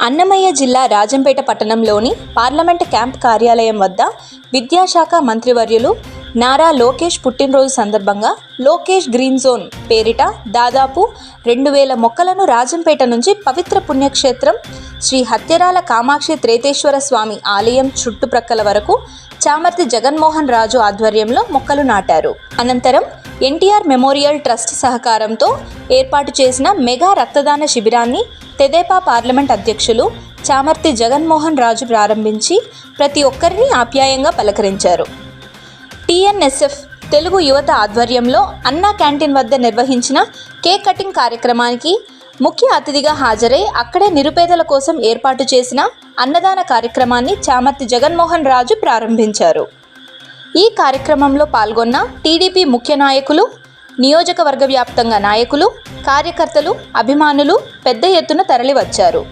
అన్నమయ్య జిల్లా రాజంపేట పట్టణంలోని parliament camp కార్యాలయం వద్ద విద్యాశాఖ మంత్రివర్యులు నారా లోకేష్ పుట్టినరోజు సందర్భంగా లోకేష్ గ్రీన్ జోన్ పేరిట దాదాపు రెండు వేల మొక్కలను రాజంపేట నుంచి పవిత్ర పుణ్యక్షేత్రం శ్రీ హత్యరాల కామాక్షి త్రేతేశ్వర స్వామి ఆలయం చుట్టుప్రక్కల వరకు చామర్తి జగన్మోహన్ రాజు ఆధ్వర్యంలో మొక్కలు నాటారు. అనంతరం ఎన్టీఆర్ మెమోరియల్ ట్రస్ట్ సహకారంతో ఏర్పాటు చేసిన మెగా రక్తదాన శిబిరాన్ని తెదేపా పార్లమెంట్ అధ్యక్షులు చామర్తి జగన్మోహన్ రాజు ప్రారంభించి ప్రతి ఒక్కరిని ఆప్యాయంగా పలకరించారు. టీఎన్ఎస్ఎఫ్ తెలుగు యువత ఆధ్వర్యంలో అన్నా క్యాంటీన్ వద్ద నిర్వహించిన కేక్ కటింగ్ కార్యక్రమానికి ముఖ్య అతిథిగా హాజరై అక్కడే నిరుపేదల కోసం ఏర్పాటు చేసిన అన్నదాన కార్యక్రమాన్ని చామర్తి జగన్మోహన్ రాజు ప్రారంభించారు. ఈ కార్యక్రమంలో పాల్గొన్న టీడీపీ ముఖ్య నాయకులు నియోజకవర్గ వ్యాప్తంగా నాయకులు కార్యకర్తలు అభిమానులు పెద్ద ఎత్తున తరలివచ్చారు.